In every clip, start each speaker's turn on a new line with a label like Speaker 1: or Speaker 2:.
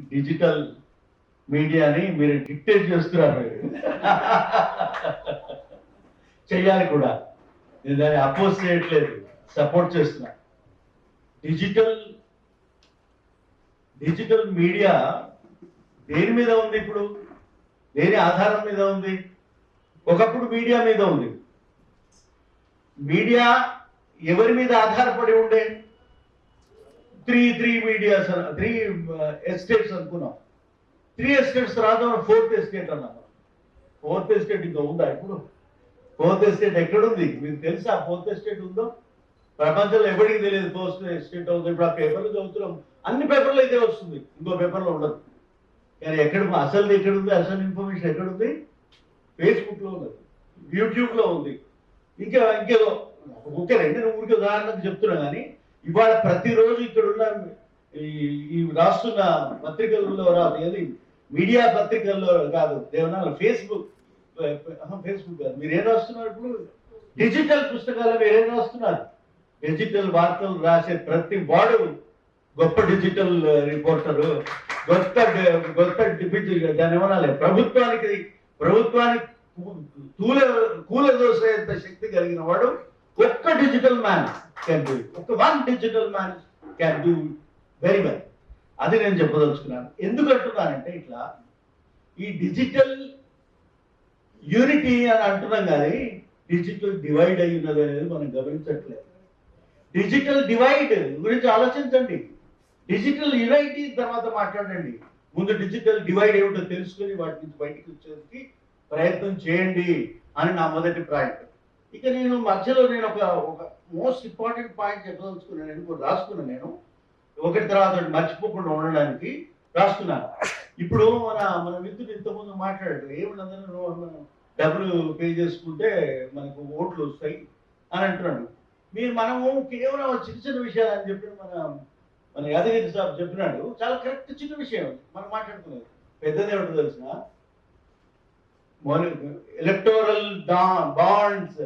Speaker 1: Digital మీడియాని మీరు dictate చేస్తున్నారు. చేయాలి చెయ్యాలి కూడా. నేను దాన్ని అపోజ్ చేయట్లేదు. సపోర్ట్ చేస్తున్నా. డిజిటల్ డిజిటల్ మీడియా దేని మీద ఉంది ఇప్పుడు? దేని ఆధారం మీద ఉంది? ఒకప్పుడు మీడియా మీద ఉంది. మీడియా ఎవరి మీద ఆధారపడి ఉండే? Three three medias three estates అనుకున్నాం. త్రీ ఎస్టేట్స్ తర్వాత ఫోర్త్ ఎస్టేట్ అన్నాం ఫోర్త్ ఎస్టేట్ ఇంకా ఉందా ఇప్పుడు? ఫోర్త్ ఎస్టేట్ ఎక్కడుంది? మీకు తెలుసా ఫోర్త్ ఎస్టేట్ ఉందో? ప్రపంచంలో ఎవరికి తెలియదు ఫోర్త్ ఎస్టేట్ అవుతుంది? ఇప్పుడు ఆ పేపర్లు చదువుతున్నాం. అన్ని పేపర్లు అయితే వస్తుంది. ఇంకో పేపర్లో ఉండదు. కానీ ఎక్కడ అసలు ఎక్కడ ఉంది అసలు ఇన్ఫర్మేషన్ ఎక్కడ ఉంది ఫేస్బుక్లో ఉంది. యూట్యూబ్లో ఉంది ఇంకా ఇంకేదో ఓకే రెండు ఊరికి ఉదాహరణకు చెప్తున్నా కానీ ఇవాళ ప్రతిరోజు ఇక్కడ ఉన్న ఈ రాస్తున్న పత్రికల్లో రాదు. మీడియా పత్రికల్లో కాదు. దేవనాలు ఫేస్బుక్ ఫేస్బుక్ కాదు. మీరు ఏం రాస్తున్నారు ఇప్పుడు? డిజిటల్ పుస్తకాలు మీరు ఏం రాస్తున్నారు? డిజిటల్ వార్తలు రాసే ప్రతి వాడు గొప్ప డిజిటల్ రిపోర్టరు గొప్ప గొప్ప డిజిటల్ దాని ఏమనాలి? ప్రభుత్వానికి ప్రభుత్వానికి కూల కూలదోసేంత శక్తి కలిగిన వాడు ఒక్క డిజిటల్ మ్యాన్ కెన్ డూ ఒక one digital man can do very well అది నేను చెప్పదలుచుకున్నాను. ఎందుకు అంటున్నానంటే ఇట్లా ఈ డిజిటల్ యూనిటీ అని అంటున్నాం కానీ డిజిటల్ డివైడ్ అయి ఉన్నది అనేది మనం గమనించట్లేదు. డిజిటల్ డివైడ్ గురించి ఆలోచించండి. డిజిటల్ యునైటీ తర్వాత మాట్లాడండి. ముందు డిజిటల్ డివైడ్ ఏమిటో తెలుసుకొని వాటి నుంచి బయటకు వచ్చేందుకు ప్రయత్నం చేయండి అని నా మొదటి ప్రయత్నం ఇక నేను మధ్యలో నేను ఒక ఒక మోస్ట్ ఇంపార్టెంట్ పాయింట్ చెప్పదలుచుకున్నాను. నేను రాసుకున్నాను నేను. ఒకటి తర్వాత మర్చిపోకుండా ఉండడానికి రాసుకున్నాను. ఇప్పుడు మన మన మిత్రుడు ఇంతకుముందు మాట్లాడాడు. ఏమన్నదని మనం డబ్బులు పే చేసుకుంటే మనకు ఓట్లు వస్తాయి అని అంటున్నాడు. మీరు మనము కేవలం చిన్న చిన్న విషయాలు అని చెప్పి మన మన యాదగిరి సాబ్ చెప్పినాడు. చాలా కరెక్ట్ చిన్న విషయం. మనం మాట్లాడుకునేది. పెద్దది ఏమిటో తెలిసిన? ఎలక్టోరల్ బాండ్స్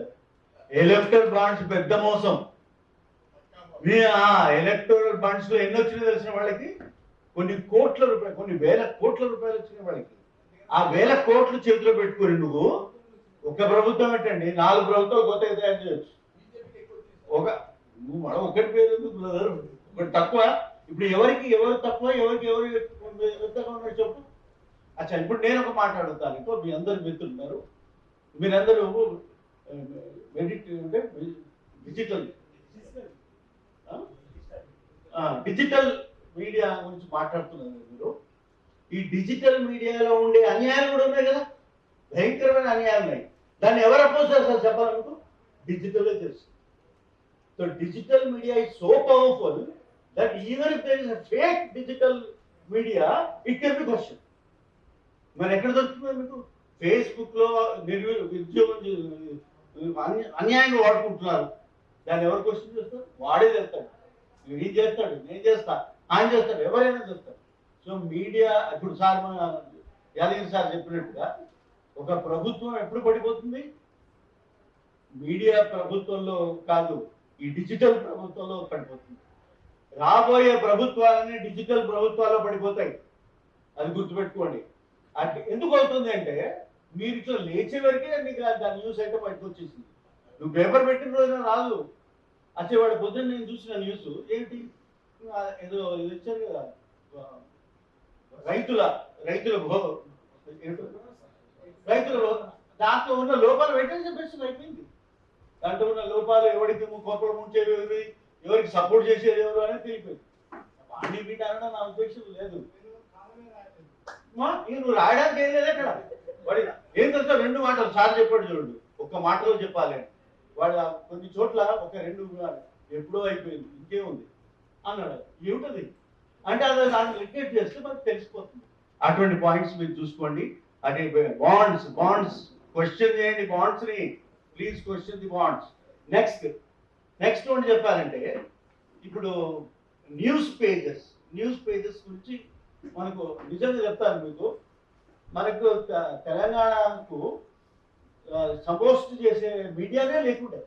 Speaker 1: ఎలక్టోరల్ బాండ్స్ పెద్ద మోసం. మీ ఆ ఎలక్టోరల్ బాండ్స్లో ఎన్ని వచ్చినాయో తెలిసిన వాళ్ళకి? కొన్ని కోట్ల రూపాయలు కొన్ని వేల కోట్ల రూపాయలు వచ్చిన వాళ్ళకి. ఆ వేల కోట్లు చేతిలో పెట్టుకుని నువ్వు ఒక ప్రభుత్వం ఏంటండి నాలుగు ప్రభుత్వాలు కొత్త తయారు చేయొచ్చు. ఒక నువ్వు మనం ఒకటి పేరు బ్రదర్? ఒకటి తక్కువ. ఇప్పుడు ఎవరికి ఎవరు తక్కువ ఎవరికి ఎవరు ఎంతగా చెప్పు. అచ్చా ఇప్పుడు నేను ఒక మాట్లాడుతాను ఇంకో మీ అందరు మిత్రులున్నారు మీరందరూ మెడిట్ అంటే డిజిటల్. డిజిటల్ మీడియా గురించి మాట్లాడుతున్నారు మీరు. ఈ డిజిటల్ మీడియాలో ఉండే అన్యాయాలు కూడా ఉన్నాయి కదా? భయంకరమైన అన్యాయాలు ఉన్నాయి. దాన్ని ఎవరు అపోజ్ చేస్తారు చెప్పాలనుకో? డిజిటలే తెలుసు. So digital media is so powerful that even if there is fake digital media it can be question మరి ఎక్కడ దొరుకుతుంది మీకు? ఫేస్బుక్లో నిర్వి ఉద్యోగం అన్యాయంగా వాడుకుంటున్నారు. దాన్ని ఎవరికి క్వశ్చన్ చేస్తారు? వాడే చేస్తాడు. ఏం చేస్తాడు నేను చేస్తా ఆయన చేస్తాడు ఎవరైనా చేస్తాడు సో మీడియా ఇప్పుడు సార్ మన యాదగిరి సార్ చెప్పినట్టుగా ఒక ప్రభుత్వం ఎప్పుడు పడిపోతుంది? మీడియా ప్రభుత్వంలో కాదు ఈ డిజిటల్ ప్రభుత్వంలో పడిపోతుంది. రాబోయే ప్రభుత్వాలన్నీ డిజిటల్ ప్రభుత్వాల్లో పడిపోతాయి. అది గుర్తుపెట్టుకోండి. అంటే ఎందుకు అవుతుంది అంటే మీరు ఇట్లా లేచే వరకే నీకు దాని న్యూస్ అయితే బయటకు వచ్చేసింది. నువ్వు పేపర్ పెట్టిన రోజున రాదు. అచ్చే వాడు పొద్దున్న నేను చూసిన న్యూస్ ఏంటి? ఏదో ఇది వచ్చారు కదా. రైతుల రైతుల భో- రైతుల దాంట్లో ఉన్న లోపాలు వెంటనే చెప్పేసి అయిపోయింది. దాంట్లో ఉన్న లోపాలు ఎవరికి కోపం ఉంచేది ఎవరి ఎవరికి సపోర్ట్ చేసేది ఎవరు అనేది తెలిపింది అన్ని వీటి అనడం నా ఉద్దేశం లేదు. మా, నువ్వు రాయడానికి ఏం లేదు అక్కడ. వాడి ఏం తెలుసా? రెండు మాటలు. సార్ చెప్పాడు చూడండి ఒక్క మాటలో చెప్పాలి. వాడు కొన్ని చోట్ల ఒక రెండు ఎప్పుడో అయిపోయింది ఇంకేముంది అన్నాడు. ఏమిటది? అంటే అది దాన్ని రిక్వెస్ట్ చేస్తే మనకు తెలిసిపోతుంది. అటువంటి పాయింట్స్ మీరు చూసుకోండి. అంటే బాండ్స్ బాండ్స్ క్వశ్చన్ చేయండి బాండ్స్ని. Please question the bonds next next ఒకటి చెప్పాలంటే ఇప్పుడు న్యూస్ పేజెస్ న్యూస్ పేజెస్ గురించి మనకు నిజంగా చెప్తాను మీకు. మనకు తెలంగాణకు సపోస్ట్ చేసే మీడియానే లేకుండే.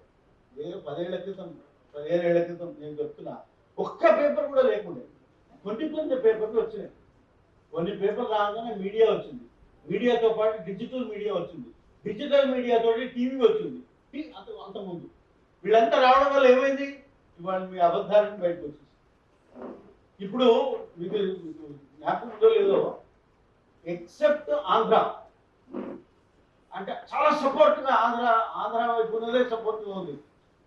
Speaker 1: వేరే పదేళ్ళ క్రితం పదిహేనేళ్ళ క్రితం నేను చెప్తున్నా ఒక్క పేపర్ కూడా లేకుండే. కొన్ని కొన్ని పేపర్లు వచ్చినాయి. కొన్ని పేపర్లు రాగానే మీడియా వచ్చింది. మీడియాతో పాటు డిజిటల్ మీడియా వచ్చింది. డిజిటల్ మీడియాతో టీవీ వచ్చింది. అంత అంతకుముందు వీళ్ళంతా రావడం వల్ల ఏమైంది? ఇవాళ మీ అబద్ధాలను బయటకు వచ్చేసి ఇప్పుడు మీకు జ్ఞాపకం ఉందో లేదో ఎక్సెప్ట్ ఆంధ్ర. అంటే చాలా సపోర్ట్గా ఆంధ్ర ఆంధ్ర వైపు ఉన్నదే సపోర్ట్గా ఉంది.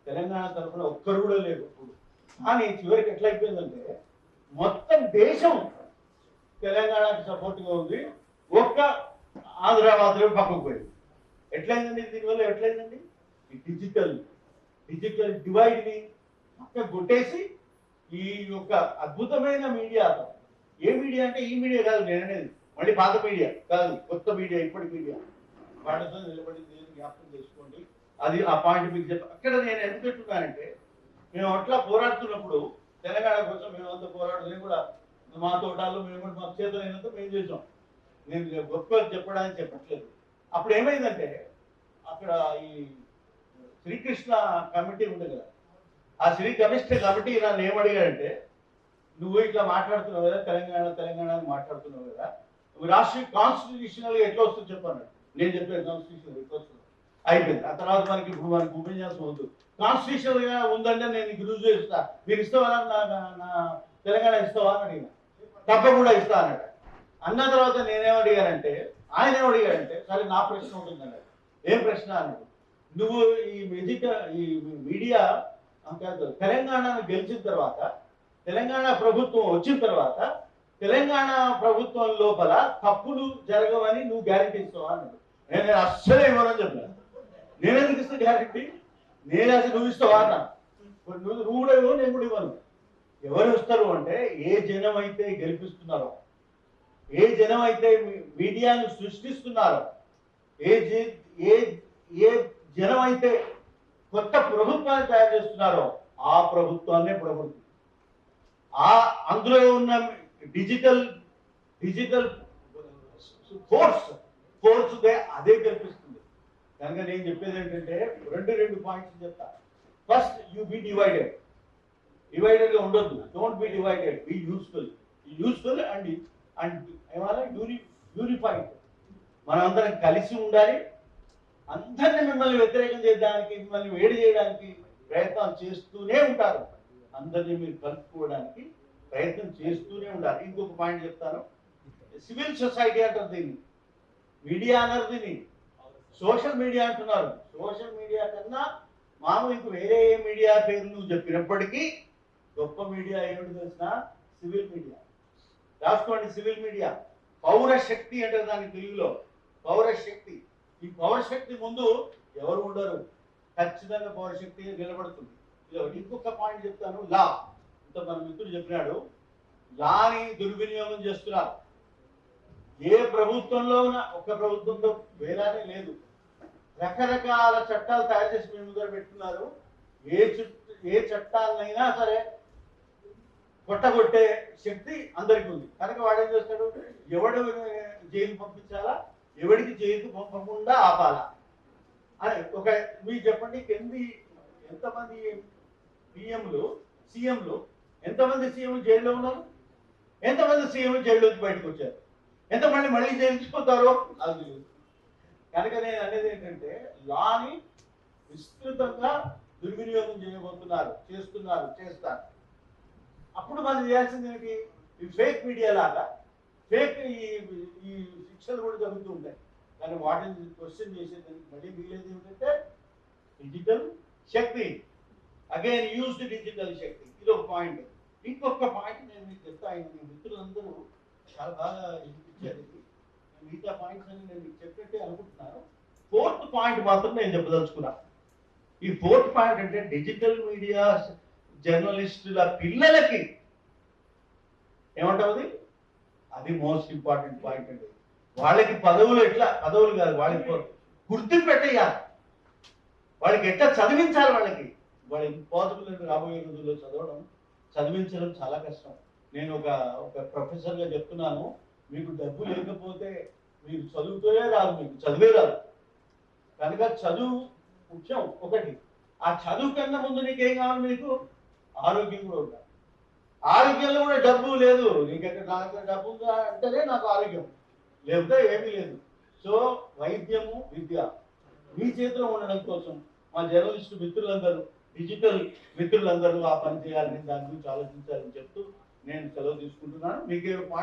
Speaker 1: తెలంగాణ తరఫున ఒక్కరు కూడా లేదు ఇప్పుడు. కానీ చివరికి ఎట్లా అయిపోయిందంటే మొత్తం దేశం తెలంగాణకి సపోర్ట్గా ఉంది. ఒక్క ఆంధ్ర మాత్రమే పక్కకు పోయింది. ఎట్లయిందండి దీనివల్ల ఎట్లయిందండి? ఈ డిజిటల్ డిజిటల్ డివైడ్ని పక్క కొట్టేసి ఈ యొక్క అద్భుతమైన మీడియా ఏ మీడియా అంటే ఈ మీడియా కాదు నేను మళ్ళీ పాత మీడియా కాదు కొత్త మీడియా ఇప్పటి మీడియా. వాళ్ళతో నిలబడింది ఏది జ్ఞాపకం చేసుకోండి. అది ఆ పాయింట్ మీకు చెప్ప అక్కడ నేను ఎందుకు పెట్టున్నానంటే మేము అట్లా పోరాడుతున్నప్పుడు తెలంగాణ కోసం మేము అంత పోరాడు కూడా మా తోటాల్లో మేము కూడా మా చేతులైనంత మేము చేసాం నేను గొప్ప చెప్పడానికి చెప్పట్లేదు. అప్పుడు ఏమైందంటే అక్కడ ఈ శ్రీకృష్ణ కమిటీ ఉంది కదా ఆ శ్రీ శ్రీకృష్ణ కమిటీ నన్ను ఏమడిగాడంటే నువ్వు ఇట్లా మాట్లాడుతున్నావు కదా తెలంగాణ తెలంగాణ అని మాట్లాడుతున్నావు కదా రాష్ట్ర కాన్స్టిట్యూషనల్ ఎట్లా వస్తుంది చెప్పాను నేను చెప్పాను కాన్స్టిట్యూషన్ ఎట్లా వస్తుంది? అయిపోయింది. ఆ తర్వాత మనకి ఇప్పుడు మనకి ఉపన్యాసం వద్దు కాన్స్టిట్యూషనల్గా ఉందంటే నేను నీకు రుజువు చేస్తా. మీరు ఇస్తావా? నా నా- తెలంగాణ ఇస్తావా? అని అడిగిన. తప్పకుండా ఇస్తా అన్నాడు. అన్న తర్వాత నేనేం అడిగానంటే ఆయన ఏమడిగాడంటే సరే నా ప్రశ్న ఉంటుంది అన్నాడు. ఏం ప్రశ్న అన్నాడు? నువ్వు ఈ మెజిట ఈ మీడియా తెలంగాణను గెలిచిన తర్వాత తెలంగాణ ప్రభుత్వం వచ్చిన తర్వాత తెలంగాణ ప్రభుత్వం లోపల తప్పులు జరగవని నువ్వు గ్యారెంటీ ఇస్తావా నేను నేను అస్సలు ఇవ్వనని చెప్పాను నేను ఎందుకు ఇస్తా గ్యారెంటీ నేను అసలు నువ్వు ఇస్తావా అన్న. నువ్వు నువ్వు కూడా ఇవ్వవు నేను కూడా ఇవ్వను. ఎవరు ఇస్తారు అంటే ఏ జనం అయితే గెలిపిస్తున్నారో ఏ జనం అయితే మీ- మీడియాను సృష్టిస్తున్నారో ఏ ఏ ఏ జనం అయితే కొత్త ప్రభుత్వాన్ని తయారు చేస్తున్నారో ఆ ప్రభుత్వాన్నే ప్రభుత్వం ఆ అందులో ఉన్న డిజిటల్ డిజిటల్ ఫోర్స్ ఫోర్స్ అదే కనిపిస్తుంది. కనుక నేను చెప్పేది ఏంటంటే రెండు రెండు పాయింట్స్ చెప్తా. ఫస్ట్ యూ బి డివైడెడ్ డివైడెడ్గా ఉండొద్దు. Don't be divided be useful useful and and ఏమన్నా యూని యూనిఫైడ్ మనందరం కలిసి ఉండాలి. అందరిని మిమ్మల్ని వ్యతిరేకం చేయడానికి మిమ్మల్ని వేడి చేయడానికి ప్రయత్నం చేస్తూనే ఉంటారు. అందరినీ మీరు కలుపుకోవడానికి ప్రయత్నం చేస్తూనే ఉండాలి. ఇంకొక పాయింట్ చెప్తాను. సివిల్ సొసైటీ అంటారు దీన్ని. మీడియా అన్నారు దీన్ని. సోషల్ మీడియా అంటున్నారు. సోషల్ మీడియా కన్నా మామూలు ఇంక వేరే ఏ మీడియా పేరు నువ్వు చెప్పినప్పటికీ గొప్ప మీడియా ఏమిటి తెలిసిన? Civil media. రాసుకోండి సివిల్ మీడియా. పౌర శక్తి అంటారు దాని తెలుగులో. పౌర శక్తి ఈ పౌరశక్తి ముందు ఎవరు ఉండరు? ఖచ్చితంగా పౌరశక్తి నిలబడుతుంది. ఇది ఇంకొక పాయింట్ చెప్తాను. లా. ఇంత మన మిత్రుడు చెప్పినాడు లాని దుర్వినియోగం చేస్తున్నారు. ఏ ప్రభుత్వంలో ఉన్న ఒక ప్రభుత్వంతో వేలానే లేదు. రకరకాల చట్టాలు తయారు చేసి మీ ముందర పెట్టుకున్నారు ఏ ఏ చట్టాలనైనా సరే కొట్టగొట్టే శక్తి అందరికీ ఉంది. కనుక వాడు ఏం చేస్తాడు? ఎవడు జైలు పంపించాలా? ఎవడికి జైలు పంపకుండా ఆపాలా? అని ఒక మీరు చెప్పండి కింది ఎంతమంది పిఎంలు సీఎంలు ఎంతమంది సీఎంలు జైల్లో ఉన్నారు? ఎంతమంది సీఎంలు జైల్లోకి బయటకు వచ్చారు? ఎంతమంది మళ్ళీ జైలుకి అది కనుక నేను అనేది ఏంటంటే లాని విస్తృతంగా దుర్వినియోగం చేయబోతున్నారు చేస్తున్నారు చేస్తారు. అప్పుడు మనం చేయాల్సింది ఏంటి? ఈ ఫేక్ మీడియా లాగా ఫేక్ ఈ ఈ శిక్షలు కూడా జరుగుతూ ఉంటాయి. కానీ వాటిని క్వశ్చన్ చేసేదానికి మళ్ళీ మిగిలేదు ఏమిటంటే డిజిటల్ శక్తి. అగైన్ యూజ్డ్ డిజిటల్ శక్తి. ఇది ఒక పాయింట్ ఇంకొక పాయింట్ నేను మీకు చెప్తా. ఆయన మీ మిత్రులందరూ చాలా బాగా ఇచ్చారు మిగతా పాయింట్స్ అని నేను మీకు చెప్పినట్టే అనుకుంటున్నాను. ఫోర్త్ పాయింట్ మాత్రం నేను చెప్పదలుచుకున్నా. ఈ ఫోర్త్ పాయింట్ అంటే డిజిటల్ మీడియా జర్నలిస్టుల పిల్లలకి ఏమంటుంది అది? అది మోస్ట్ ఇంపార్టెంట్ పాయింట్ అండి. వాళ్ళకి పదవులు ఎట్లా? పదవులు కాదు వాళ్ళకి గుర్తింపు పెట్టేయాలి వాళ్ళకి ఎట్లా చదివించాలి వాళ్ళకి? వాళ్ళ ఇంపాసిబుల్ రాబోయే రోజుల్లో చదవడం చదివించడం చాలా కష్టం. నేను ఒక ఒక ప్రొఫెసర్గా చెప్తున్నాను మీకు డబ్బు లేకపోతే మీరు చదువుతూనే రాదు మీకు చదివే రాదు. కనుక చదువు ముఖ్యం ఒకటి. ఆ చదువు కన్నా ముందు నీకేం కావాలి మీకు? ఆరోగ్యం కూడా ఉండాలి. ఆరోగ్యంలో కూడా డబ్బు లేదు. నీకెక్కడ నా దగ్గర డబ్బు ఉందా అంటేనే నాకు ఆరోగ్యం. లేకపోతే ఏమీ లేదు. సో వైద్యము విద్య మీ చేతిలో ఉండడం కోసం మా జర్నలిస్టు మిత్రులందరూ డిజిటల్ మిత్రులందరూ ఆ పని చేయాలని దాని గురించి ఆలోచించాలని చెప్తూ నేను సెలవు తీసుకుంటున్నాను. మీకు